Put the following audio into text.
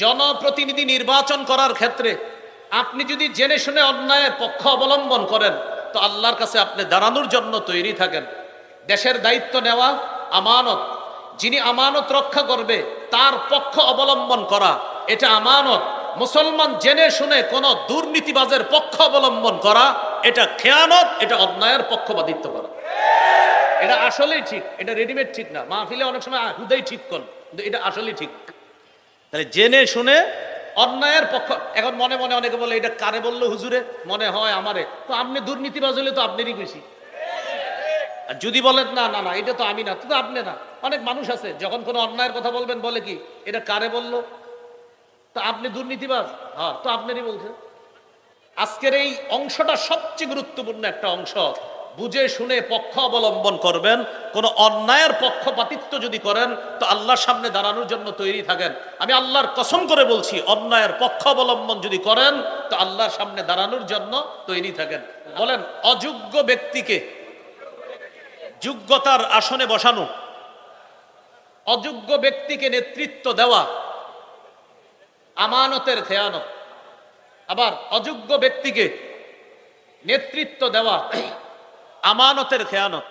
জনপ্রতিনিধি নির্বাচন করার ক্ষেত্রে আপনি যদি জেনে শুনে অন্যায়ের পক্ষ অবলম্বন করেন, তো আল্লাহর কাছে আপনি দাঁড়ানোর জন্য তৈরি থাকেন। দেশের দায়িত্ব নেওয়া আমানত, যিনি আমানত রক্ষা করবে, তার পক্ষ অবলম্বন করা, এটা আমানত। মুসলমান জেনে শুনে কোন দুর্নীতিবাজের পক্ষ অবলম্বন করা, এটা খেয়ানত, এটা অন্যায়ের পক্ষপাতিত্ব করা। এটা আসলেই ঠিক, এটা রেডিমেড ঠিক না। মাহফিলে অনেক সময় হুদাই ঠিক কর কিন্তু এটা আসলেই ঠিক। তাহলে জেনে শুনে অন্যায়ের পক্ষ এখন মনে মনে অনেকে বলে, এটা কারে বলল হুজুরে? মনে হয় আমারে। তো আপনি দুর্নীতিবাজ হলে তো আপনারই বেশি। আর যদি বলেন, না না না, এটা তো আমি না তো আপনি না। অনেক মানুষ আছে, যখন কোনো অন্যায়ের কথা বলবেন, বলে কি, এটা কারে বলল? তো আপনি দুর্নীতিবাজ? হ্যাঁ তো আপনারই বলছেন। আজকের এই অংশটা সবচেয়ে গুরুত্বপূর্ণ একটা অংশ। বুঝে শুনে পক্ষ অবলম্বন করবেন, কোন অন্যায়ের পক্ষপাতিত্ব যদি করেন, তো আল্লাহর সামনে দাঁড়ানোর জন্য তৈরি থাকেন। আমি আল্লাহর কসম করে বলছি, অন্যায়ের পক্ষ অবলম্বন যদি করেন, তো আল্লাহর সামনে দাঁড়ানোর জন্য তৈরি থাকেন। বলেন, অযোগ্য ব্যক্তিকে যোগ্যতার আসনে বসানো, অযোগ্য ব্যক্তিকে নেতৃত্ব দেওয়া, আমানতের খেয়ানত। আবার, অযোগ্য ব্যক্তিকে নেতৃত্ব দেওয়া আমানতের খেয়ানত।